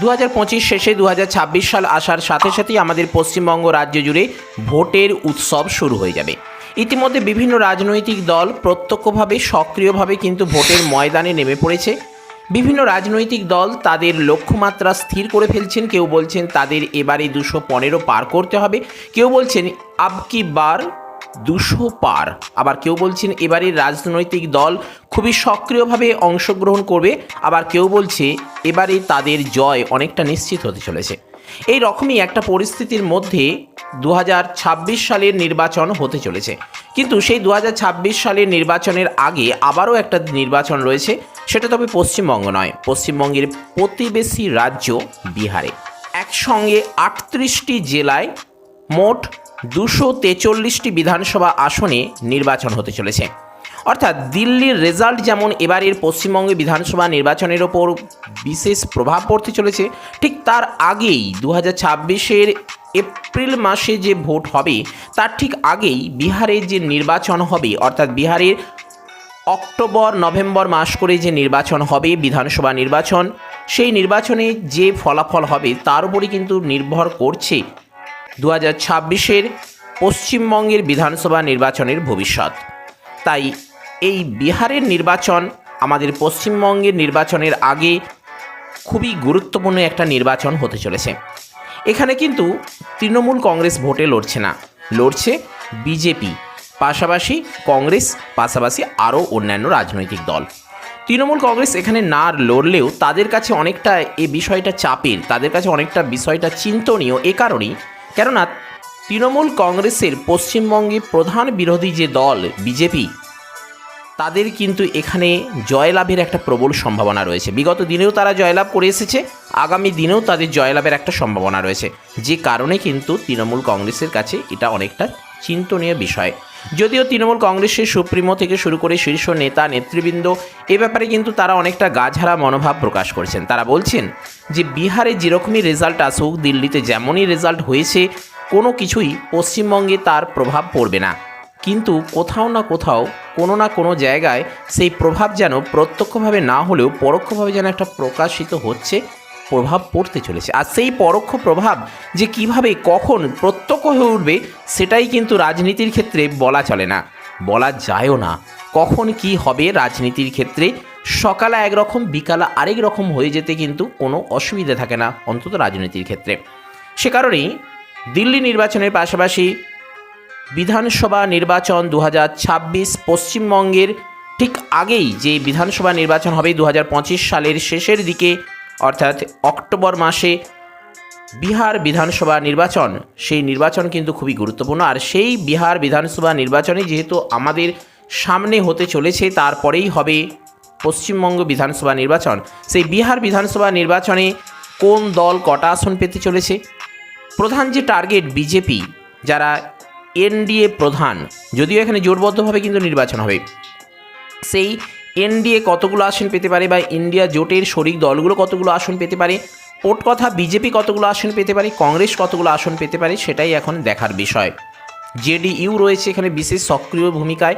দু হাজার পঁচিশ শেষে দু হাজার ছাব্বিশ সাল আসার সাথে সাথেই আমাদের পশ্চিমবঙ্গ রাজ্য জুড়ে ভোটের উৎসব শুরু হয়ে যাবে। ইতিমধ্যে বিভিন্ন রাজনৈতিক দল প্রত্যক্ষভাবে, সক্রিয়ভাবে কিন্তু ভোটের ময়দানে নেমে পড়েছে। বিভিন্ন রাজনৈতিক দল তাদের লক্ষ্যমাত্রা স্থির করে ফেলছেন। কেউ বলছেন তাদের এবারে দুশো পনেরো পার করতে হবে। কেউ বলছেন আবকি বার দুশো পার। আবার কেউ বলছেন এবারের রাজনৈতিক দল খুবই সক্রিয়ভাবে অংশগ্রহণ করবে। আবার কেউ বলছে এবারে তাদের জয় অনেকটা নিশ্চিত হতে চলেছে। এই রকমই একটা পরিস্থিতির মধ্যে দু হাজার ছাব্বিশ সালের নির্বাচন হতে চলেছে। কিন্তু সেই দু হাজার ছাব্বিশ সালের নির্বাচনের আগে আবারও একটা নির্বাচন রয়েছে। সেটা তবে পশ্চিমবঙ্গ নয়, পশ্চিমবঙ্গের প্রতিবেশী রাজ্য বিহারে। একসঙ্গে আটত্রিশটি জেলায় মোট দুশো তেচল্লিশটি বিধানসভা আসনে নির্বাচন হতে চলেছে। অর্থাৎ দিল্লির রেজাল্ট যেমন এবারের পশ্চিমবঙ্গে বিধানসভা নির্বাচনের ওপর বিশেষ প্রভাব পড়তে চলেছে, ঠিক তার আগেই দু হাজার এপ্রিল মাসে যে ভোট হবে, তার ঠিক আগেই বিহারের যে নির্বাচন হবে, অর্থাৎ বিহারের অক্টোবর, নভেম্বর মাস করে যে নির্বাচন হবে, বিধানসভা নির্বাচন, সেই নির্বাচনে যে ফলাফল হবে, তার উপরই কিন্তু নির্ভর করছে দু হাজার ছাব্বিশের পশ্চিমবঙ্গের বিধানসভা নির্বাচনের ভবিষ্যৎ। তাই এই বিহারের নির্বাচন আমাদের পশ্চিমবঙ্গের নির্বাচনের আগে খুবই গুরুত্বপূর্ণ একটা নির্বাচন হতে চলেছে। এখানে কিন্তু তৃণমূল কংগ্রেস ভোটে লড়ছে না, লড়ছে বিজেপি, পাশাপাশি কংগ্রেস, পাশাপাশি আরও অন্যান্য রাজনৈতিক দল। তৃণমূল কংগ্রেস এখানে না লড়লেও তাদের কাছে অনেকটা এ বিষয়টা চাপের, তাদের কাছে অনেকটা বিষয়টা চিন্তনীয় এ কারণেই কেননা তৃণমূল কংগ্রেসের পশ্চিমবঙ্গে প্রধান বিরোধী যে দল, বিজেপি, তাদের কিন্তু এখানে জয়লাভের একটা প্রবল সম্ভাবনা রয়েছে। বিগত দিনেও তারা জয়লাভ করে এসেছে, আগামী দিনেও তাদের জয়লাভের একটা সম্ভাবনা রয়েছে। যে কারণে কিন্তু তৃণমূল কংগ্রেসের কাছে এটা অনেকটা চিন্তনীয় বিষয়। যদিও তৃণমূল কংগ্রেসের সুপ্রিমো থেকে শুরু করে শীর্ষ নেতা, নেতৃবৃন্দ, এ ব্যাপারে কিন্তু তারা অনেকটা গাঝারা মনোভাব প্রকাশ করছেন। তারা বলছেন যে, বিহারে যেরকমই রেজাল্ট আসুক, দিল্লিতে যেমনই রেজাল্ট হয়েছে, কোনো কিছুই পশ্চিমবঙ্গে তার প্রভাব পড়বে না। কিন্তু কোথাও না কোথাও, কোনো না কোনো জায়গায় সেই প্রভাব যেন প্রত্যক্ষভাবে না হলেও পরোক্ষভাবে যেন একটা প্রকাশিত হচ্ছে প্রভাব পড়তে চলেছে। আর সেই পরোক্ষ প্রভাব যে কীভাবে, কখন প্রত্যক্ষ হয়ে উঠবে, সেটাই কিন্তু রাজনীতির ক্ষেত্রে বলা চলে না। বলা যায়ও না কখন কি হবে রাজনীতির ক্ষেত্রে। সকালে একরকম, বিকালে আরেক রকম হয়ে যেতে কিন্তু কোনো অসুবিধা থাকে না অন্তত রাজনীতির ক্ষেত্রে। সে কারণেই দিল্লি নির্বাচনের পাশাপাশি বিধানসভা নির্বাচন দু হাজার ছাব্বিশ পশ্চিমবঙ্গের ঠিক আগেই যে বিধানসভা নির্বাচন হবে দু হাজার পঁচিশ সালের শেষের দিকে অর্থাৎ অক্টোবর মাসে বিহার বিধানসভা নির্বাচন, সেই নির্বাচন কিন্তু খুবই গুরুত্বপূর্ণ। আর সেই বিহার বিধানসভা নির্বাচনে যেহেতু আমাদের সামনে হতে চলেছে, তারপরেই হবে পশ্চিমবঙ্গ বিধানসভা নির্বাচন। সেই বিহার বিধানসভা নির্বাচনে কোন দল কটা আসন পেতে চলেছে? প্রধান যে টার্গেট বিজেপি, যারা এনডিএ প্রধান, যদিও এখানে জোটবদ্ধভাবে কিন্তু নির্বাচন হবে। সেই এনডিএ কতগুলো আসন পেতে পারে বা ইন্ডিয়া জোটের শরিক দলগুলো কতগুলো আসন পেতে পারে? ওট কথা বিজেপি কতগুলো আসন পেতে পারে? কংগ্রেস কতগুলো আসন পেতে পারে? সেটাই এখন দেখার বিষয়। জেডিইউ রয়েছে এখানে বিশেষ সক্রিয় ভূমিকায়।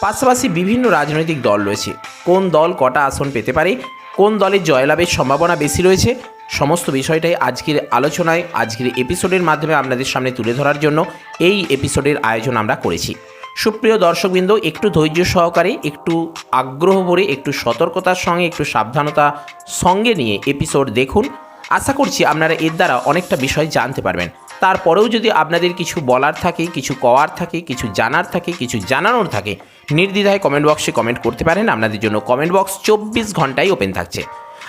পাশাপাশি বিভিন্ন রাজনৈতিক দল রয়েছে। কোন দল কটা আসন পেতে পারে? কোন দলের জয়লাভের সম্ভাবনা বেশি রয়েছে? সমস্ত বিষয়টাই আজকের আলোচনায়, আজকের এপিসোডের মাধ্যমে আপনাদের সামনে তুলে ধরার জন্য এই এপিসোডের আয়োজন আমরা করেছি। সুপ্রিয় দর্শকবৃন্দ, একটু ধৈর্য সহকারে, একটু আগ্রহ ভরে, একটু সতর্কতার সঙ্গে, একটু সাবধানতা সঙ্গে নিয়ে এপিসোড দেখুন। আশা করছি আপনারা এর দ্বারা অনেকটা বিষয় জানতে পারবেন। তারপরেও যদি আপনাদের কিছু বলার থাকে, কিছু কওয়ার থাকে, কিছু জানার থাকে, কিছু জানানোর থাকে, নির্দ্বিধায় কমেন্ট বক্সে কমেন্ট করতে পারেন। আপনাদের জন্য কমেন্ট বক্স চব্বিশ ঘন্টায় ওপেন থাকছে।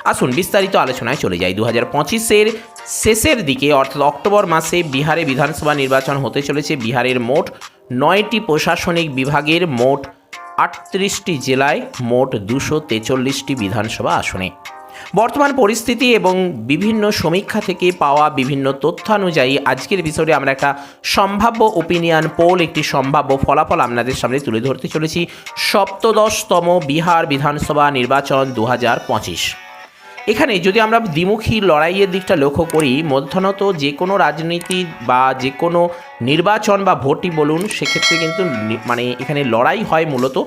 আসুন বিস্তারিত আলোচনায় চলে যাই। দু হাজার পঁচিশের শেষের দিকে, অর্থাৎ অক্টোবর মাসে বিহারে বিধানসভা নির্বাচন হতে চলেছে। বিহারের মোট নয়টি প্রশাসনিক বিভাগের মোট আটত্রিশটি জেলায় মোট দুশো তেচল্লিশটি বিধানসভা আসনে। বর্তমান পরিস্থিতি এবং বিভিন্ন সমীক্ষা থেকে পাওয়া বিভিন্ন তথ্যানুযায়ী আজকের বিষয়ে আমরা একটা সম্ভাব্য ওপিনিয়ন পোল একটি সম্ভাব্য ফলাফল আপনাদের সামনে তুলে ধরতে চলেছি। সপ্তদশতম বিহার বিধানসভা নির্বাচন দু হাজার পঁচিশ। এখানে যদি আমরা দ্বিমুখী লড়াইয়ের দিকটা লক্ষ্য করি মধ্যাহ্নত যে কোনো রাজনীতি বা যে কোনো নির্বাচন বা ভোটই বলুন, সেক্ষেত্রে কিন্তু মানে এখানে লড়াই হয় মূলত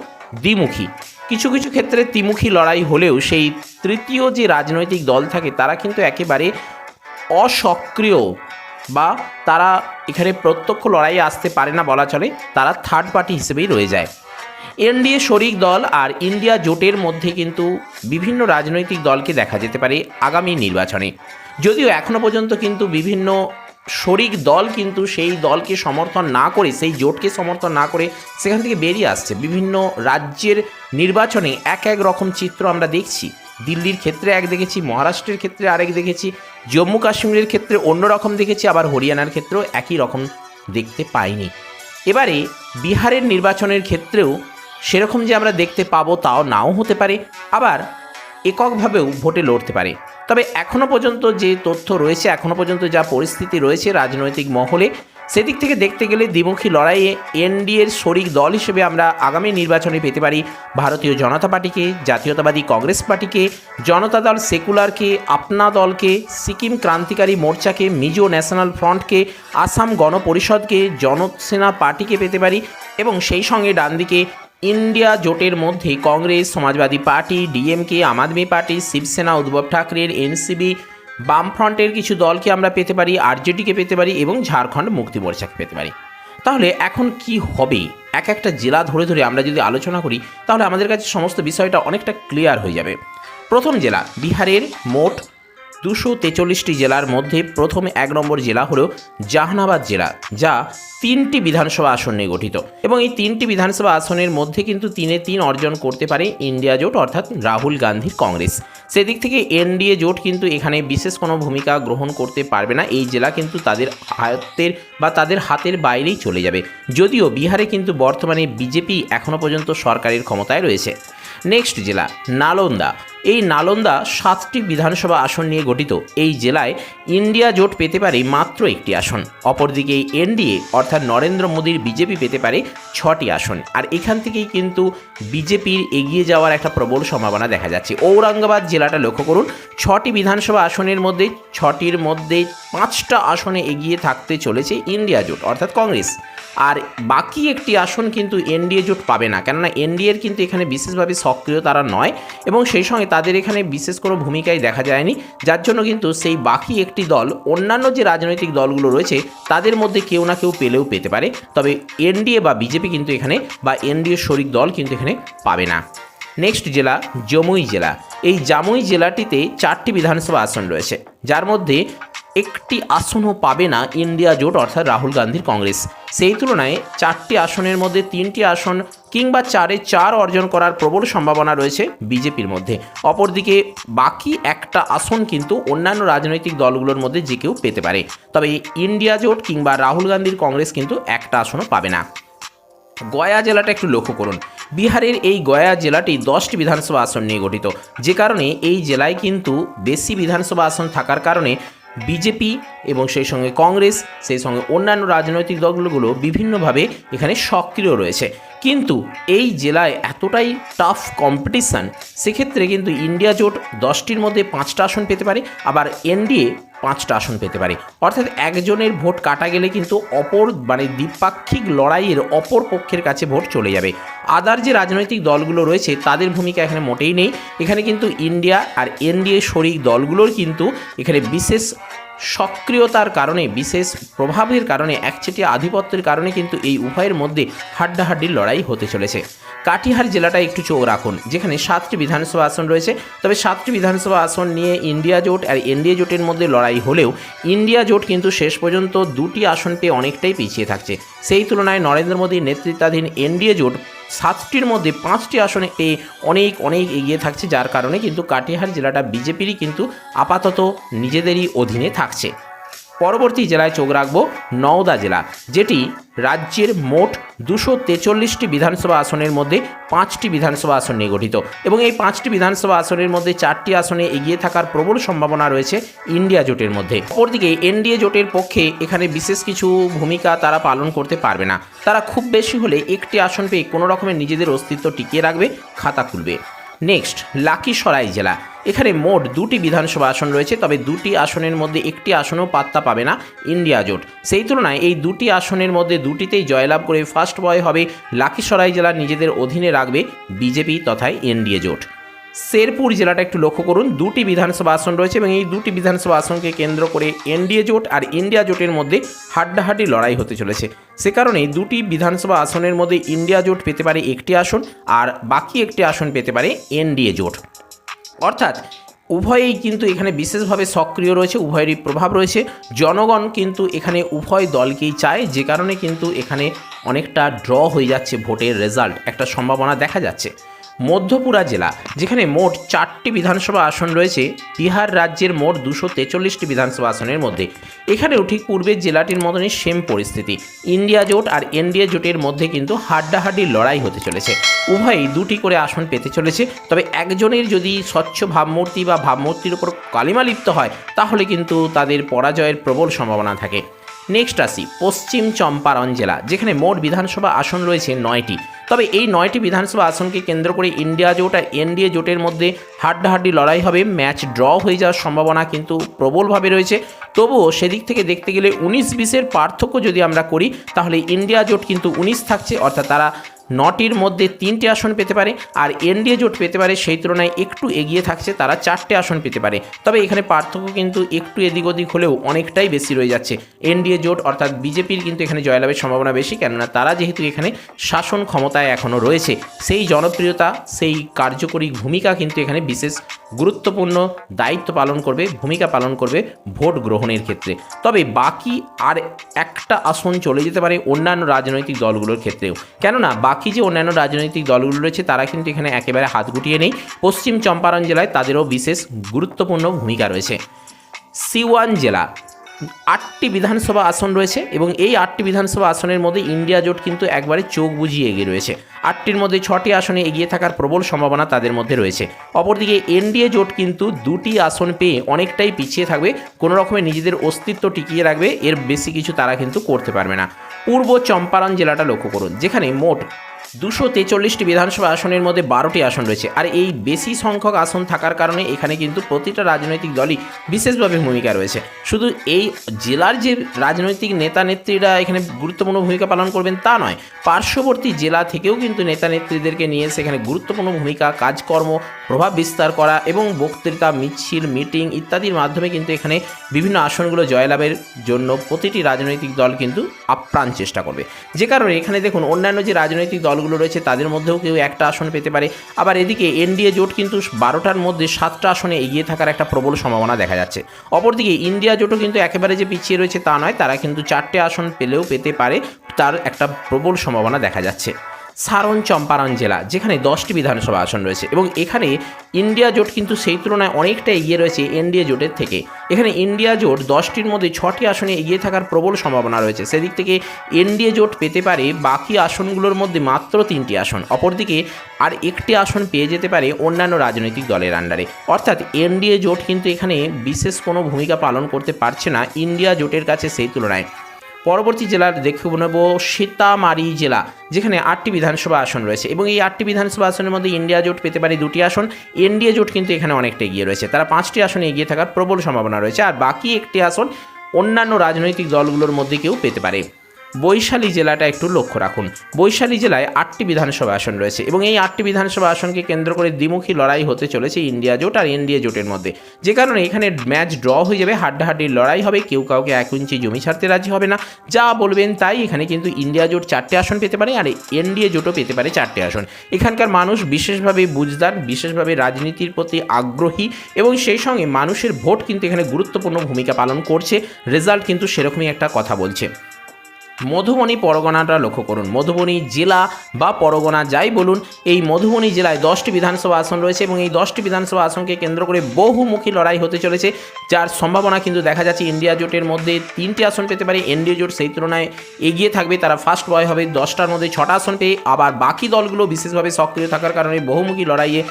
দ্বিমুখী। কিছু কিছু ক্ষেত্রে ত্রিমুখী লড়াই হলেও সেই তৃতীয় যে রাজনৈতিক দল থাকে, তারা কিন্তু একেবারে অসক্রিয় বা তারা এখানে প্রত্যক্ষ লড়াইয়ে আসতে পারে না বলা চলে, তারা থার্ড পার্টি হিসেবেই রয়ে যায়। এনডিএ শরিক দল আর ইন্ডিয়া জোটের মধ্যে কিন্তু বিভিন্ন রাজনৈতিক দলকে দেখা যেতে পারে আগামী নির্বাচনে। যদিও এখনও পর্যন্ত কিন্তু বিভিন্ন শরিক দল কিন্তু সেই দলকে সমর্থন না করে, সেই জোটকে সমর্থন না করে সেখান থেকে বেরিয়ে আসছে। বিভিন্ন রাজ্যের নির্বাচনে এক এক রকম চিত্র আমরা দেখছি। দিল্লির ক্ষেত্রে এক দেখেছি, মহারাষ্ট্রের ক্ষেত্রে আরেক দেখেছি, জম্মু কাশ্মীরের ক্ষেত্রে অন্য রকম দেখেছি, আবার হরিয়ানার ক্ষেত্রেও একই রকম দেখতে পাইনি। এবারে বিহারের নির্বাচনের ক্ষেত্রেও সেরকম যে আমরা দেখতে পাবো তাও নাও হতে পারে। আবার এককভাবেও ভোটে লড়তে পারে। তবে এখনও পর্যন্ত যে তথ্য রয়েছে এখনও পর্যন্ত যা পরিস্থিতি রয়েছে রাজনৈতিক মহলে, সেদিক থেকে দেখতে গেলে দ্বিমুখী লড়াইয়ে এনডিএর শরিক দল হিসেবে আমরা আগামী নির্বাচনে পেতে পারি ভারতীয় জনতা পার্টিকে, জাতীয়তাবাদী কংগ্রেস পার্টিকে, জনতা দল সেকুলারকে, আপনা দলকে, সিকিম ক্রান্তিকারী মোর্চাকে, মিজো ন্যাশনাল ফ্রন্টকে, আসাম গণপরিষদকে, জনসেনা পার্টিকে পেতে পারি এবং সেই সঙ্গে ডান দিকে ইন্ডিয়া জোটের মধ্যে Congress, Samajwadi party, DMK, Aam Aadmi party, Shivsena, Uddhav ঠাকরের NCB বামফ্রন্টের কিছু দলকে আমরা পেতে পারি, আরজেডিকে পেতে পারি এবং ঝাড়খণ্ড মুক্তি মোর্চাকে পেতে পারি। তাহলে এখন কি হবে? এক একটা জেলা ধরে ধরে আমরা যদি আলোচনা করি, তাহলে আমাদের কাছে সমস্ত বিষয়টা অনেকটা ক্লিয়ার হয়ে যাবে। প্রথম জেলা, বিহারের মোট দুশো তেচল্লিশটি জেলার মধ্যে প্রথম এক নম্বর জেলা হল জাহানাবাদ জেলা, যা তিনটি বিধানসভা আসন নিয়ে গঠিত। এবং এই তিনটি বিধানসভা আসনের মধ্যে কিন্তু তিনে তিন অর্জন করতে পারে ইন্ডিয়া জোট, অর্থাৎ রাহুল গান্ধীর কংগ্রেস। সেদিক থেকে এনডিএ জোট কিন্তু এখানে বিশেষ কোনো ভূমিকা গ্রহণ করতে পারবে না। এই জেলা কিন্তু তাদের হাতের বা তাদের হাতের বাইরেই চলে যাবে। যদিও বিহারে কিন্তু বর্তমানে বিজেপি এখনও পর্যন্ত সরকারের ক্ষমতায় রয়েছে। নেক্সট জেলা, নালন্দা। এই নালন্দা সাতটি বিধানসভা আসন নিয়ে গঠিত। এই জেলায় ইন্ডিয়া জোট পেতে পারে মাত্র একটি আসন। অপরদিকে এনডিএ অর্থাৎ নরেন্দ্র মোদীর বিজেপি পেতে পারে ছটি আসন। আর এখান থেকেই কিন্তু বিজেপির এগিয়ে যাওয়ার একটা প্রবল সম্ভাবনা দেখা যাচ্ছে। ঔরঙ্গাবাদ জেলাটা লক্ষ্য করুন, ছটি বিধানসভা আসনের মধ্যে, ছটির মধ্যে পাঁচটা আসনে এগিয়ে থাকতে চলেছে ইন্ডিয়া জোট, অর্থাৎ কংগ্রেস। আর বাকি একটি আসন কিন্তু এনডিএ জোট পাবে না। কেননা এনডিএর কিন্তু এখানে বিশেষভাবে সক্রিয় তারা নয় এবং সেই সঙ্গে তাদের এখানে বিশেষ কোনো ভূমিকাই দেখা যায়নি। যার জন্য কিন্তু সেই বাকি একটি দল, অন্যান্য যে রাজনৈতিক দলগুলো রয়েছে, তাদের মধ্যে কেউ না কেউ পেলেও পেতে পারে। তবে এনডিএ বা বিজেপি কিন্তু এখানে, বা এনডিএ শরিক দল কিন্তু এখানে পাবে না। নেক্সট জেলা, জমুই জেলা। এই জামুই জেলাটিতে চারটি বিধানসভা আসন রয়েছে। যার মধ্যে একটি আসনও পাবে না ইন্ডিয়া জোট, অর্থাৎ রাহুল গান্ধীর কংগ্রেস। সেই তুলনায় চারটি আসনের মধ্যে তিনটি আসন কিংবা চারে চার অর্জন করার প্রবল সম্ভাবনা রয়েছে বিজেপির মধ্যে। অপরদিকে বাকি একটা আসন কিন্তু অন্যান্য রাজনৈতিক দলগুলোর মধ্যে যে কেউ পেতে পারে। তবে ইন্ডিয়া জোট কিংবা রাহুল গান্ধীর কংগ্রেস কিন্তু একটা আসনও পাবে না। গয়া জেলাটা একটু লক্ষ্য করুন। বিহারের এই গয়া জেলাটি দশটি বিধানসভা আসন নিয়ে গঠিত। যে কারণে এই জেলায় কিন্তু বেশি বিধানসভা আসন থাকার কারণে বিজেপি এবং সেই সঙ্গে কংগ্রেস, সেই সঙ্গে অন্যান্য রাজনৈতিক দলগুলো বিভিন্নভাবে এখানে সক্রিয় রয়েছে। কিন্তু এই জেলায় এতটাই টাফ কম্পিটিশান সেক্ষেত্রে কিন্তু ইন্ডিয়া জোট দশটির মধ্যে পাঁচটা আসন পেতে পারে। আবার এনডিএ পাঁচটা আসন পেতে পারে। অর্থাৎ একজনের ভোট কাটা গেলে কিন্তু অপর মানে দ্বিপাক্ষিক লড়াইয়ের অপর পক্ষের কাছে ভোট চলে যাবে। আদার যে রাজনৈতিক দলগুলো রয়েছে, তাদের ভূমিকা এখানে মোটেই নেই। এখানে কিন্তু ইন্ডিয়া আর এনডিএ শরিক দলগুলোর কিন্তু এখানে বিশেষ সক্রিয়তার কারণে, বিশেষ প্রভাবের কারণে, একচেটিয়া আধিপত্যের কারণে কিন্তু এই উভয়ের মধ্যে হাড্ডাহাড্ডির লড়াই হতে চলেছে। কাটিহার জেলাটা একটু চোখ রাখুন, যেখানে সাতটি বিধানসভা আসন রয়েছে। তবে সাতটি বিধানসভা আসন নিয়ে ইন্ডিয়া জোট আর এনডিএ জোটের মধ্যে লড়াই হলেও ইন্ডিয়া জোট কিন্তু শেষ পর্যন্ত দুটি আসন পেয়ে অনেকটাই পিছিয়ে থাকছে। সেই তুলনায় নরেন্দ্র মোদীর নেতৃত্বাধীন এনডিএ জোট সাতটির মধ্যে পাঁচটি আসনে অনেক অনেক এগিয়ে থাকছে, যার কারণে কিন্তু কাটিহার জেলাটা বিজেপিরই কিন্তু আপাতত নিজেদেরই অধীনে থাকছে। পরবর্তী জেলায় চোখ রাখব নওদা জেলা, যেটি রাজ্যের মোট দুশো তেচল্লিশটি বিধানসভা আসনের মধ্যে পাঁচটি বিধানসভা আসন নিয়ে গঠিত এবং এই পাঁচটি বিধানসভা আসনের মধ্যে চারটি আসনে এগিয়ে থাকার প্রবল সম্ভাবনা রয়েছে ইন্ডিয়া জোটের মধ্যে। অপরদিকে এনডিএ জোটের পক্ষে এখানে বিশেষ কিছু ভূমিকা তারা পালন করতে পারবে না। তারা খুব বেশি হলে একটি আসন পেয়ে কোনো রকমের নিজেদের অস্তিত্ব টিকিয়ে রাখবে, খাতা খুলবে। নেক্সট লাকি সরাই জেলা। এখানে মোট দুটি বিধানসভা আসন রয়েছে, তবে দুটি আসনের মধ্যে একটি আসনও পাত্তা পাবে না ইন্ডিয়া জোট। সেই তুলনায় এই দুটি আসনের মধ্যে দুটিতেই জয়লাভ করে ফার্স্ট বয় হবে লাকিসরাই জেলা, নিজেদের অধীনে রাখবে বিজেপি তথা এনডিএ জোট। শেরপুর জেলাটা একটু লক্ষ্য করুন। দুটি বিধানসভা আসন রয়েছে এবং এই দুটি বিধানসভা আসনকে কেন্দ্র করে এনডিএ জোট আর ইন্ডিয়া জোটের মধ্যে হাড্ডাহাড্ডি লড়াই হতে চলেছে। সে কারণে দুটি বিধানসভা আসনের মধ্যে ইন্ডিয়া জোট পেতে পারে একটি আসন আর বাকি একটি আসন পেতে পারে এনডিএ জোট। অর্থাৎ উভয়েই কিন্তু এখানে বিশেষভাবে সক্রিয় রয়েছে, উভয়েরই প্রভাব রয়েছে। জনগণ কিন্তু এখানে উভয় দলকেই চায়, যে কারণে কিন্তু এখানে অনেকটা ড্র হয়ে যাচ্ছে ভোটের রেজাল্ট। একটা সম্ভাবনা দেখা যাচ্ছে। মধ্যপুরা জেলা, যেখানে মোট চারটি বিধানসভা আসন রয়েছে বিহার রাজ্যের মোট দুশো তেচল্লিশটি বিধানসভা আসনের মধ্যে। এখানেও ঠিক পূর্বের জেলাটির মতনই সেম পরিস্থিতি। ইন্ডিয়া জোট আর এনডিএ জোটের মধ্যে কিন্তু হাড্ডাহাড্ডি লড়াই হতে চলেছে। উভয়ই দুটি করে আসন পেতে চলেছে। তবে একজনের যদি স্বচ্ছ ভাবমূর্তি বা ভাবমূর্তির উপর কালিমা লিপ্ত হয়, তাহলে কিন্তু তাদের পরাজয়ের প্রবল সম্ভাবনা থাকে। নেক্সট আসি, পশ্চিম চম্পারণ জেলা, যেখানে মোট বিধানসভা আসন রয়েছে নয়টি। তবে এই নয়টি বিধানসভা আসনকে কেন্দ্র করে ইন্ডিয়া জোট আর এনডিএ জোটের মধ্যে হাড্ডাহাড্ডি লড়াই হবে। ম্যাচ ড্র হয়ে যাওয়ার সম্ভাবনা কিন্তু প্রবলভাবে রয়েছে। তবুও সেদিক থেকে দেখতে গেলে উনিশ বিশের পার্থক্য যদি আমরা করি, তাহলে ইন্ডিয়া জোট কিন্তু উনিশ থাকছে, অর্থাৎ তারা নটির মধ্যে তিনটি আসন পেতে পারে, আর এনডিএ জোট পেতে পারে, সেই তুলনায় একটু এগিয়ে থাকছে তারা চারটে আসন পেতে পারে। তবে এখানে পার্থক্য কিন্তু একটু এদিক ওদিক হলেও অনেকটাই বেশি রয়ে যাচ্ছে। এনডিএ জোট অর্থাৎ বিজেপির কিন্তু এখানে জয়লাভের সম্ভাবনা বেশি, কেননা তারা যেহেতু এখানে শাসন ক্ষমতায় এখনও রয়েছে, সেই জনপ্রিয়তা, সেই কার্যকরী ভূমিকা কিন্তু এখানে বিশেষ গুরুত্বপূর্ণ দায়িত্ব পালন করবে, ভূমিকা পালন করবে ভোট গ্রহণের ক্ষেত্রে। তবে বাকি আর একটা আসন চলে যেতে পারে অন্যান্য রাজনৈতিক দলগুলোর ক্ষেত্রেও। কেননা, বাকি যে অন্যান্য রাজনৈতিক দলগুলো রয়েছে, তারা কিন্তু এখানে একেবারে হাত গুটিয়ে নেই। পশ্চিম চম্পারণ জেলায় তাদেরও বিশেষ গুরুত্বপূর্ণ ভূমিকা রয়েছে। সিওয়ান জেলা আটটি বিধানসভা আসন রয়েছে এবং এই আটটি বিধানসভা আসনের মধ্যে ইন্ডিয়া জোট কিন্তু একবারে চোখ বুঝিয়ে এগিয়ে রয়েছে। আটটির মধ্যে ছটি আসনে এগিয়ে থাকার প্রবল সম্ভাবনা তাদের মধ্যে রয়েছে। অপরদিকে এনডিএ জোট কিন্তু দুটি আসন পেয়ে অনেকটাই পিছিয়ে থাকবে, কোনো রকমের নিজেদের অস্তিত্ব টিকিয়ে রাখবে, এর বেশি কিছু তারা কিন্তু করতে পারবে না। পূর্ব চম্পারণ জেলাটা লক্ষ্য করুন, যেখানে মোট দুশো তেচল্লিশটি বিধানসভা আসনের মধ্যে বারোটি আসন রয়েছে। আর এই বেশি সংখ্যক আসন থাকার কারণে এখানে কিন্তু প্রতিটা রাজনৈতিক দলই বিশেষভাবে ভূমিকা রয়েছে। শুধু এই জেলার যে রাজনৈতিক নেতা নেত্রীরা এখানে গুরুত্বপূর্ণ ভূমিকা পালন করবেন তা নয়, পার্শ্ববর্তী জেলা থেকেও কিন্তু নেতা নেত্রীদেরকে নিয়ে সেখানে গুরুত্বপূর্ণ ভূমিকা, কাজকর্ম প্রভাব বিস্তার করা এবং বক্তৃতা, মিছিল, মিটিং ইত্যাদির মাধ্যমে কিন্তু এখানে বিভিন্ন আসনগুলো জয়লাভের জন্য প্রতিটি রাজনৈতিক দল কিন্তু আপ্রাণ চেষ্টা করবে। যে কারণে এখানে দেখুন, অন্যান্য যে রাজনৈতিক দলগুলো রয়েছে, তাদের মধ্যেও কেউ একটা আসন পেতে পারে। আবার এদিকে এনডিএ জোট কিন্তু বারোটার মধ্যে সাতটা আসনে এগিয়ে থাকার একটা প্রবল সম্ভাবনা দেখা যাচ্ছে। অপরদিকে ইন্ডিয়া জোটও কিন্তু একেবারে যে পিছিয়ে রয়েছে তা নয়, তারা কিন্তু চারটে আসন পেলেও পেতে পারে, তার একটা প্রবল সম্ভাবনা দেখা যাচ্ছে। সারন চম্পারণ জেলা, যেখানে দশটি বিধানসভা আসন রয়েছে এবং এখানে ইন্ডিয়া জোট কিন্তু সেই তুলনায় অনেকটা এগিয়ে রয়েছে এনডিএ জোটের থেকে। এখানে ইন্ডিয়া জোট দশটির মধ্যে ছটি আসনে এগিয়ে থাকার প্রবল সম্ভাবনা রয়েছে। সেদিক থেকে এনডিএ জোট পেতে পারে বাকি আসনগুলোর মধ্যে মাত্র তিনটি আসন, অপরদিকে আর একটি আসন পেয়ে যেতে পারে অন্যান্য রাজনৈতিক দলের আন্ডারে। অর্থাৎ এনডিএ জোট কিন্তু এখানে বিশেষ কোনো ভূমিকা পালন করতে পারছে না ইন্ডিয়া জোটের কাছে সেই তুলনায়। পরবর্তী জেলার দেখে নেব সীতামারি জেলা, যেখানে আটটি বিধানসভা আসন রয়েছে। এবং এই আটটি বিধানসভা আসনের মধ্যে ইন্ডিয়া জোট পেতে পারে দুটি আসন। এনডিএ জোট কিন্তু এখানে অনেকটা এগিয়ে রয়েছে। তারা পাঁচটি আসনে এগিয়ে থাকার প্রবল সম্ভাবনা রয়েছে। আর বাকি একটি আসন অন্যান্য রাজনৈতিক দলগুলোর মধ্যে কেউ পেতে পারে। বৈশালী জেলাটা একটু লক্ষ্য রাখুন। বৈশালী জেলায় আটটি বিধানসভা আসন রয়েছে এবং এই আটটি বিধানসভা আসনকে কেন্দ্র করে দ্বিমুখী লড়াই হতে চলেছে ইন্ডিয়া জোট আর এনডিএ জোটের মধ্যে। যে কারণে এখানে ম্যাচ ড্র হয়ে যাবে, হাড্ডাহাড্ডির লড়াই হবে, কেউ কাউকে এক ইঞ্চি জমি ছাড়তে রাজি হবে না। যা বলবেন তাই এখানে কিন্তু ইন্ডিয়া জোট চারটে আসন পেতে পারে আর এনডিএ জোটও পেতে পারে চারটে আসন। এখানকার মানুষ বিশেষভাবে বুঝদার, বিশেষভাবে রাজনীতির প্রতি আগ্রহী এবং সেই সঙ্গে মানুষের ভোট কিন্তু এখানে গুরুত্বপূর্ণ ভূমিকা পালন করছে। রেজাল্ট কিন্তু সেরকমই একটা কথা বলছে। মধুবনী, পরগনাটা লক্ষ্য করুন। মধুবনী জেলা বা পরগনা যাই বলুন, এই মধুবনী জেলায় দশটি বিধানসভা আসন রয়েছে এবং এই দশটি বিধানসভা আসনকে কেন্দ্র করে বহুমুখী লড়াই হতে চলেছে। যার সম্ভাবনা কিন্তু দেখা যাচ্ছে ইন্ডিয়া জোটের মধ্যে তিনটি আসন পেতে পারে। এনডিএ জোট সেই তুলনায় এগিয়ে থাকবে, তারা ফার্স্ট বয় হবে, দশটার মধ্যে ছটা আসন পেয়ে আবার বাকি দলগুলো বিশেষভাবে সক্রিয় থাকার কারণে বহুমুখী লড়াইয়ে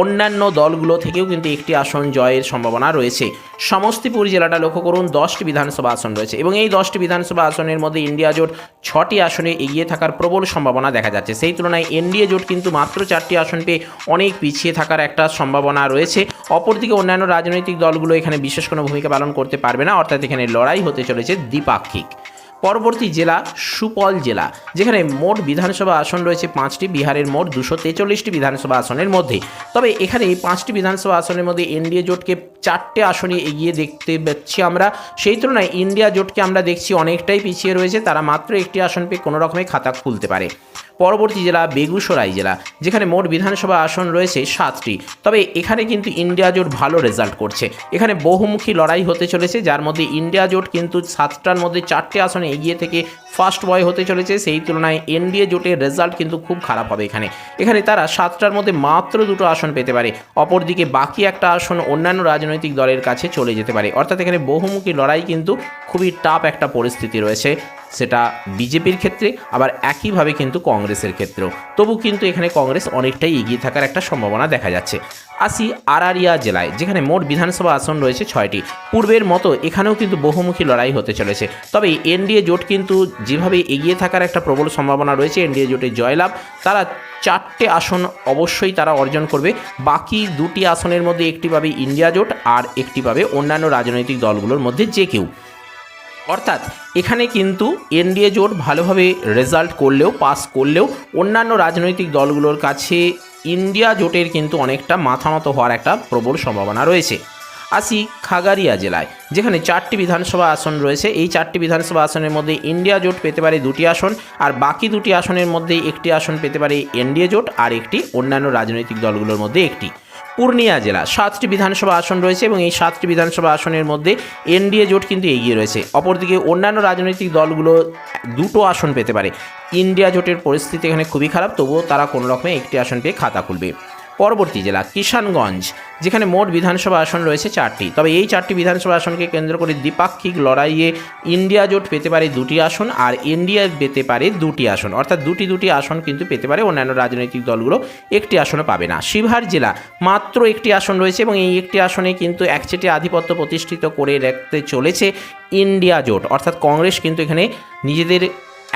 অন্যান্য দলগুলো থেকেও কিন্তু একটি আসন জয়ের সম্ভাবনা রয়েছে। সমস্তিপুর জেলাটা লক্ষ্য করুন, দশটি বিধানসভা আসন রয়েছে এবং এই দশটি বিধানসভা আসনের মধ্যে ইন্ডিয়া জোট ছটি আসনে এগিয়ে থাকার প্রবল সম্ভাবনা দেখা যাচ্ছে। সেই তুলনায় এনডিএ জোট কিন্তু মাত্র চারটি আসন পেয়ে অনেক পিছিয়ে থাকার একটা সম্ভাবনা রয়েছে। অপরদিকে অন্যান্য রাজনৈতিক দলগুলো এখানে বিশেষ কোনো ভূমিকা পালন করতে পারবে না, অর্থাৎ এখানে লড়াই হতে চলেছে দ্বিপাক্ষিক। পরবর্তী জেলা সুপল জেলা, যেখানে মোট বিধানসভা আসন রয়েছে পাঁচটি, বিহারের মোট দুশো তেচল্লিশটি বিধানসভা আসনের মধ্যে। তবে এখানে পাঁচটি বিধানসভা আসনের মধ্যে এনডিএ জোটকে চারটে আসনে এগিয়ে দেখতে পাচ্ছি আমরা। সেই তুলনায় ইন্ডিয়া জোটকে আমরা দেখছি অনেকটাই পিছিয়ে রয়েছে, তারা মাত্র একটি আসন পেয়ে কোনো রকমের খাতা খুলতে পারে। পরবর্তী জেলা বেগুসরাই জেলা, যেখানে মোট বিধানসভা আসন রয়েছে সাতটি। তবে এখানে কিন্তু ইন্ডিয়া জোট ভালো রেজাল্ট করছে। এখানে বহুমুখী লড়াই হতে চলেছে, যার মধ্যে ইন্ডিয়া জোট কিন্তু সাতটার মধ্যে চারটে আসনে এগিয়ে থেকে ফার্স্ট বয় হতে চলেছে। সেই তুলনায় এনডিএ জোটের রেজাল্ট কিন্তু খুব খারাপ হবে এখানে। এখানে তারা সাতটার মধ্যে মাত্র দুটো আসন পেতে পারে। অপরদিকে বাকি একটা আসন অন্যান্য রাজনৈতিক দলের কাছে চলে যেতে পারে। অর্থাৎ এখানে বহুমুখী লড়াই কিন্তু খুবই টাফ একটা পরিস্থিতি রয়েছে। সেটা বিজেপির ক্ষেত্রে, আবার একইভাবে কিন্তু কংগ্রেসের ক্ষেত্রেও। তবু কিন্তু এখানে কংগ্রেস অনেকটাই এগিয়ে থাকার একটা সম্ভাবনা দেখা যাচ্ছে। আসি আরারিয়া জেলায়, যেখানে মোট বিধানসভা আসন রয়েছে ছয়টি। পূর্বের মতো এখানেও কিন্তু বহুমুখী লড়াই হতে চলেছে। তবে এনডিএ জোট কিন্তু যেভাবে এগিয়ে থাকার একটা প্রবল সম্ভাবনা রয়েছে, এনডিএ জোটের জয়লাভ, তারা চারটে আসন অবশ্যই তারা অর্জন করবে। বাকি দুটি আসনের মধ্যে একটি পাবে ইন্ডিয়া জোট আর একটি পাবে অন্যান্য রাজনৈতিক দলগুলোর মধ্যে যে কেউ। অর্থাৎ এখানে কিন্তু এনডিএ জোট ভালোভাবে রেজাল্ট করলেও পাস করলেও, অন্যান্য রাজনৈতিক দলগুলোর কাছে ইন্ডিয়া জোটের কিন্তু অনেকটা মাথা মতো হওয়ার একটা প্রবল সম্ভাবনা রয়েছে। আসি খাগারিয়া জেলায়, যেখানে চারটি বিধানসভা আসন রয়েছে। এই চারটি বিধানসভা আসনের মধ্যে ইন্ডিয়া জোট পেতে পারে দুটি আসন আর বাকি দুটি আসনের মধ্যে একটি আসন পেতে পারে এনডিএ জোট আর একটি অন্যান্য রাজনৈতিক দলগুলোর মধ্যে একটি। পূর্ণিয়া জেলা। সাতটি বিধানসভা আসন রয়েছে এবং এই সাতটি বিধানসভা আসনের মধ্যে এনডিএ জোট কিন্তু এগিয়ে রয়েছে। অপরদিকে অন্যান্য রাজনৈতিক দলগুলো দুটো আসন পেতে পারে। ইন্ডিয়া জোটের পরিস্থিতি এখানে খুবই খারাপ, তবুও তারা কোনো রকমে একটি আসন পেয়ে খাতা খুলবে। পরবর্তী জেলা কিষানগঞ্জ, যেখানে মোট বিধানসভা আসন রয়েছে চারটি। তবে এই চারটি বিধানসভা আসনকে কেন্দ্র করে দ্বিপাক্ষিক লড়াইয়ে ইন্ডিয়া জোট পেতে পারে দুটি আসন আর ইন্ডিয়া পেতে পারে দুটি আসন। অর্থাৎ দুটি দুটি আসন কিন্তু পেতে পারে, অন্যান্য রাজনৈতিক দলগুলো একটি আসনও পাবে না। শিবহার জেলা মাত্র একটি আসন রয়েছে এবং এই একটি আসনে কিন্তু একচেটে আধিপত্য প্রতিষ্ঠিত করে রাখতে চলেছে ইন্ডিয়া জোট। অর্থাৎ কংগ্রেস কিন্তু এখানে নিজেদের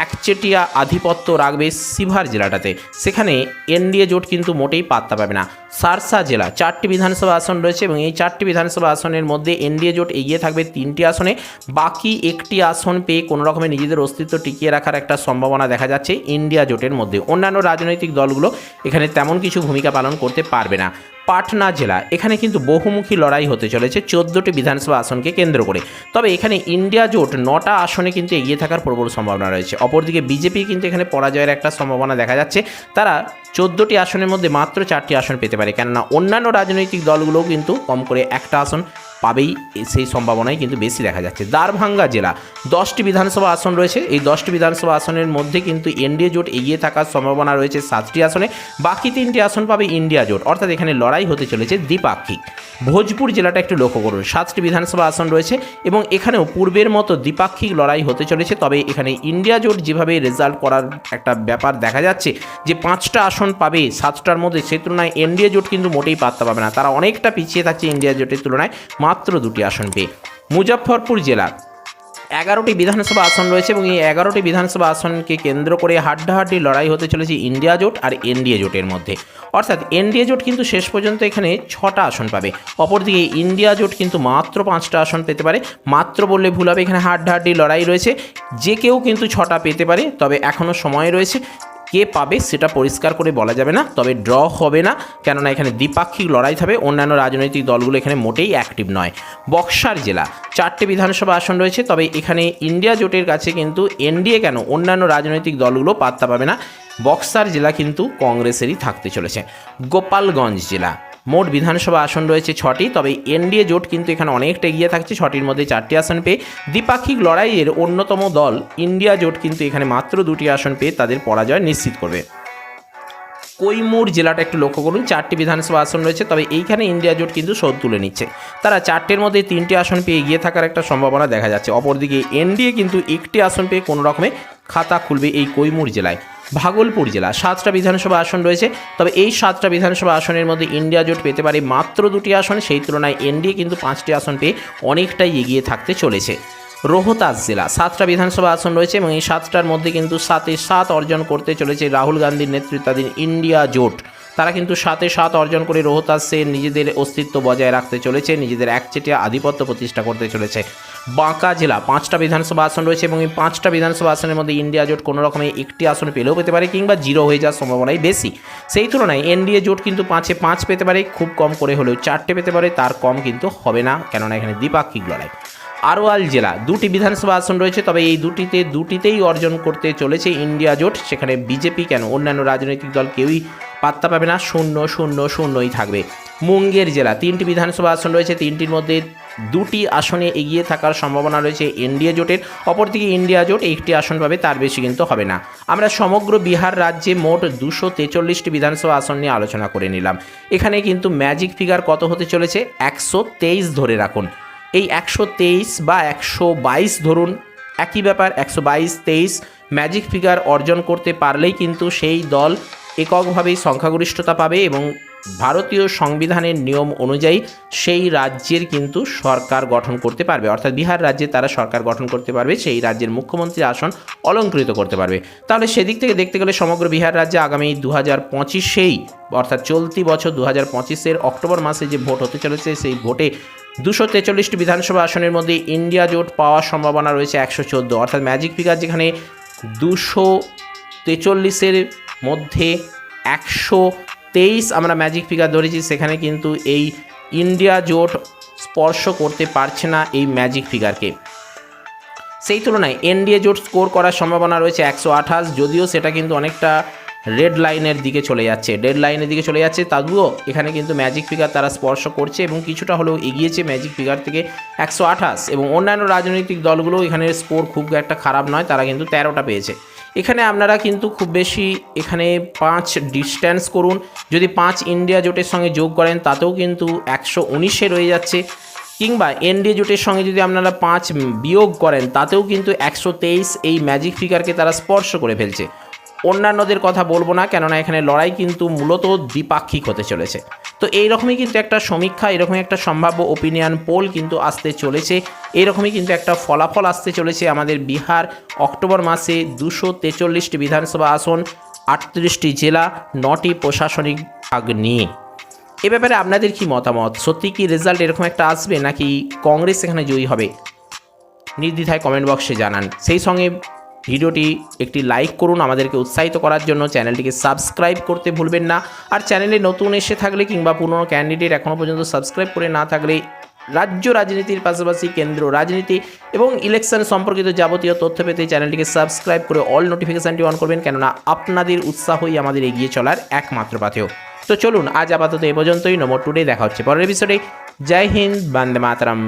একচেটিয়া আধিপত্য রাখবে সিভার জেলাটাতে। সেখানে এনডিএ জোট কিন্তু মোটেই পাত্তা পাবে না। সারসা জেলা চারটি বিধানসভা আসন রয়েছে এবং এই চারটি বিধানসভা আসনের মধ্যে এনডিএ জোট এগিয়ে থাকবে তিনটি আসনে। বাকি একটি আসন পেয়ে কোনো রকমের নিজেদের অস্তিত্ব টিকিয়ে রাখার একটা সম্ভাবনা দেখা যাচ্ছে ইন্ডিয়া জোটের মধ্যে। অন্যান্য রাজনৈতিক দলগুলো এখানে তেমন কিছু ভূমিকা পালন করতে পারবে না। পাটনা জেলা। এখানে কিন্তু বহুমুখী লড়াই হতে চলেছে চোদ্দোটি বিধানসভা আসনকে কেন্দ্র করে। তবে এখানে ইন্ডিয়া জোট নটা আসনে কিন্তু এগিয়ে থাকার প্রবল সম্ভাবনা রয়েছে। অপরদিকে বিজেপি কিন্তু এখানে পরাজয়ের একটা সম্ভাবনা দেখা যাচ্ছে। তারা চোদ্দোটি আসনের মধ্যে মাত্র চারটি আসন পেতে পারে। কেননা অন্যান্য রাজনৈতিক দলগুলোও কিন্তু কম করে একটা আসন পাবেই সেই সম্ভাবনাই কিন্তু বেশি দেখা যাচ্ছে। দারভাঙ্গা জেলা, দশটি বিধানসভা আসন রয়েছে। এই দশটি বিধানসভা আসনের মধ্যে কিন্তু এনডিএ জোট এগিয়ে থাকার সম্ভাবনা রয়েছে সাতটি আসনে। বাকি তিনটি আসন পাবে ইন্ডিয়া জোট। অর্থাৎ এখানে লড়াই হতে চলেছে দ্বিপাক্ষিক। ভোজপুর জেলাটা একটু লক্ষ্য করুন। সাতটি বিধানসভা আসন রয়েছে এবং এখানেও পূর্বের মতো দ্বিপাক্ষিক লড়াই হতে চলেছে। তবে এখানে ইন্ডিয়া জোট যেভাবে রেজাল্ট করার একটা ব্যাপার দেখা যাচ্ছে যে পাঁচটা আসন পাবে সাতটার মধ্যে, সে তুলনায় এনডিএ জোট কিন্তু মোটেই পাত্তা পাবে না। তারা অনেকটা পিছিয়ে থাকছে ইন্ডিয়া জোটের তুলনায়। মাত্র দুটি আসন পেয়ে। মুজফ্ফরপুর জেলা এগারোটি বিধানসভা আসন রয়েছে এবং এই এগারোটি বিধানসভা আসনকে কেন্দ্র করে হাড্ডাহাড্ডি লড়াই হতে চলেছে ইন্ডিয়া জোট আর এনডিএ জোটের মধ্যে। অর্থাৎ এনডিএ জোট কিন্তু শেষ পর্যন্ত এখানে ছটা আসন পাবে। অপরদিকে ইন্ডিয়া জোট কিন্তু মাত্র পাঁচটা আসন পেতে পারে। মাত্র বললে ভুল হবে, এখানে হাড্ডাহাড্ডি লড়াই রয়েছে। যে কেউ কিন্তু ছটা পেতে পারে, তবে এখনও সময় রয়েছে। কে পাবে সেটা পরিষ্কার করে বলা যাবে না, তবে ড্র হবে না। কেননা এখানে দ্বিপাক্ষিক লড়াই থাকবে অন্যান্য রাজনৈতিক দলগুলো এখানে মোটেই অ্যাক্টিভ নয়। বক্সার জেলা, চারটে বিধানসভা আসন রয়েছে, তবে এখানে ইন্ডিয়া জোটের কাছে কিন্তু এনডিএ কেন অন্যান্য রাজনৈতিক দলগুলো পাত্তা পাবে না? বক্সার জেলা কিন্তু কংগ্রেসেরই থাকতে চলেছে। গোপালগঞ্জ জেলা মোট বিধানসভা আসন রয়েছে ছটি, তবে এনডিএ জোট কিন্তু এখানে অনেকটা এগিয়ে থাকছে। ছটির মধ্যে চারটি আসন পেয়ে দ্বিপাক্ষিক লড়াইয়ের অন্যতম দল ইন্ডিয়া জোট কিন্তু এখানে মাত্র দুটি আসন পেয়ে তাদের পরাজয় নিশ্চিত করবে। কৈমুর জেলাটা একটু লক্ষ্য করুন, চারটি বিধানসভা আসন রয়েছে, তবে এইখানে ইন্ডিয়া জোট কিন্তু শোধ তুলে নিচ্ছে। তারা চারটের মধ্যে তিনটি আসন পেয়ে এগিয়ে থাকার একটা সম্ভাবনা দেখা যাচ্ছে। অপরদিকে এনডিএ কিন্তু একটি আসন পেয়ে কোনো রকমে খাতা খুলবে এই কৈমুর জেলায়। ভাগলপুর জেলা। সাতটা বিধানসভা আসন রয়েছে। তবে এই সাতটা বিধানসভা আসনের মধ্যে ইন্ডিয়া জোট পেতে পারে মাত্র দুটি আসন। সেই তুলনায় এনডিএ কিন্তু পাঁচটি আসন পেয়ে অনেকটাই এগিয়ে থাকতে চলেছে। রোহতাস জেলা, সাতটা বিধানসভা আসন রয়েছে এবং এই সাতটার মধ্যে কিন্তু সাতে সাত অর্জন করতে চলেছে রাহুল গান্ধীর নেতৃত্বাধীন ইন্ডিয়া জোট। তারা কিন্তু সাথে সাত অর্জন করে রোহতাসে নিজেদের অস্তিত্ব বজায় রাখতে চলেছে, নিজেদের একচেটিয়া আধিপত্য প্রতিষ্ঠা করতে চলেছে। বাঁকা জেলা, পাঁচটা বিধানসভা আসন রয়েছে এবং এই পাঁচটা বিধানসভা আসনের মধ্যে ইন্ডিয়া জোট কোনো রকমে একটি আসন পেলেও পেতে পারে কিংবা জিরো হয়ে যাওয়ার সম্ভাবনাই বেশি। সেই তুলনায় এনডিএ জোট কিন্তু পাঁচে পাঁচ পেতে পারে, খুব কম করে হলেও চারটে পেতে পারে, তার কম কিন্তু হবে না, কেননা এখানে দ্বিপাক্ষিক লড়াই। আরওয়াল জেলা, দুটি বিধানসভা আসন রয়েছে, তবে এই দুটিতে দুটিতেই অর্জন করতে চলেছে ইন্ডিয়া জোট, সেখানে বিজেপি কেন অন্যান্য রাজনৈতিক দল কেউই পাত্তা পাবে না, শূন্য শূন্য, শূন্যই থাকবে। মুঙ্গের জেলা, তিনটি বিধানসভা আসন রয়েছে, তিনটির মধ্যে দুটি আসনে এগিয়ে থাকার সম্ভাবনা রয়েছে এনডিএ জোটের, অপরদিকে ইন্ডিয়া জোট একটি আসন পাবে, তার বেশি কিন্তু হবে না। আমরা সমগ্র বিহার রাজ্যে মোট দুশো তেচল্লিশটি বিধানসভা আসন নিয়ে আলোচনা করে নিলাম। এখানে কিন্তু ম্যাজিক ফিগার কত হতে চলেছে? একশো তেইশ ধরে রাখুন। এই একশো তেইশ বা একশো বাইশ ধরুন, একই ব্যাপার, একশো বাইশ, তেইশ ম্যাজিক ফিগার অর্জন করতে পারলেই কিন্তু সেই দল এককভাবেই সংখ্যাগরিষ্ঠতা পাবে এবং ভারতীয় সংবিধানের নিয়ম অনুযায়ী সেই রাজ্যের কিন্তু সরকার গঠন করতে পারবে। অর্থাৎ বিহার রাজ্যে তারা সরকার গঠন করতে পারবে, সেই রাজ্যের মুখ্যমন্ত্রীর আসন অলঙ্কৃত করতে পারবে। তাহলে সেদিক থেকে দেখতে গেলে সমগ্র বিহার রাজ্যে আগামী দু হাজার পঁচিশেই, অর্থাৎ চলতি বছর দু হাজার পঁচিশের অক্টোবর মাসে যে ভোট হতে চলেছে, সেই ভোটে দুশো তেচল্লিশটি বিধানসভা আসনের মধ্যে ইন্ডিয়া জোট পাওয়ার সম্ভাবনা রয়েছে একশো চোদ্দ। অর্থাৎ ম্যাজিক ফিগার যেখানে দুশো তেচল্লিশের মধ্যে একশো তেইশ আমরা ম্যাজিক ফিগার ধরেছি, সেখানে কিন্তু এই ইন্ডিয়া জোট স্পর্শ করতে পারছে না এই ম্যাজিক ফিগারকে সেই তুলনায় এনডিএ জোট স্কোর করার সম্ভাবনা রয়েছে একশো আঠাশ, যদিও সেটা কিন্তু অনেকটা রেড লাইনের দিকে চলে যাচ্ছে। রেড লাইনের দিকে চলে যাচ্ছে তবুও এখানে কিন্তু ম্যাজিক ফিগার তারা স্পর্শ করছে এবং কিছুটা হলেও এগিয়েছে ম্যাজিক ফিগার থেকে একশো আঠাশ। এবং অন্যান্য রাজনৈতিক দলগুলো এখানে স্কোর খুব একটা খারাপ নয়, তারা কিন্তু তেরোটা পেয়েছে। এখানে আপনারা কিন্তু খুব বেশি এখানে পাঁচ ডিস্ট্যান্স করুন। যদি পাঁচ ইন্ডিয়া জোটের সঙ্গে যোগ করেন, তাতেও কিন্তু একশো উনিশে রয়ে যাচ্ছে। কিংবা এনডিএ জোটের সঙ্গে যদি আপনারা পাঁচ বিয়োগ করেন, তাতেও কিন্তু একশো তেইশ এই ম্যাজিক ফিগারকে তারা স্পর্শ করে ফেলছে। অন্যান্যদের কথা বলব না, কেননা এখানে লড়াই কিন্তু মূলত দ্বিপাক্ষিক হতে চলেছে। তো এইরকমই কিন্তু একটা সমীক্ষা এরকমই একটা সম্ভাব্য ওপিনিয়ন পোল কিন্তু আসতে চলেছে। এরকমই কিন্তু একটা ফলাফল আসতে চলেছে আমাদের বিহার, অক্টোবর মাসে দুশো তেচল্লিশটি বিধানসভা আসন, আটত্রিশটি জেলা, নটি প্রশাসনিক ভাগ নিয়ে। এ ব্যাপারে আপনাদের কি মতামত? সত্যি কি রেজাল্ট এরকম একটা আসবে নাকি কংগ্রেস এখানে জয়ী হবে? নির্দ্বিধায় কমেন্ট বক্সে জানান। সেই সঙ্গে ভিডিওটি একটি লাইক করুন আমাদেরকে উৎসাহিত করার জন্য। চ্যানেলটিকে সাবস্ক্রাইব করতে ভুলবেন না। আর চ্যানেলে নতুন এসে থাকলে কিংবা পুরনো ক্যান্ডিডেট এখনও পর্যন্ত সাবস্ক্রাইব করে না থাকলে রাজ্য রাজনীতির পাশাপাশি কেন্দ্র রাজনীতি এবং ইলেকশন সম্পর্কিত যাবতীয় তথ্য পেতে চ্যানেলটিকে সাবস্ক্রাইব করে অল নোটিফিকেশানটি অন করবেন, কেননা আপনাদের উৎসাহই আমাদের এগিয়ে চলার একমাত্র পাথেয়। তো চলুন, আজ আপাতত এ পর্যন্তই। নম্বর টুডে দেখা হচ্ছে পরের এপিসোডে জয় হিন্দ, বন্দে মাতরম।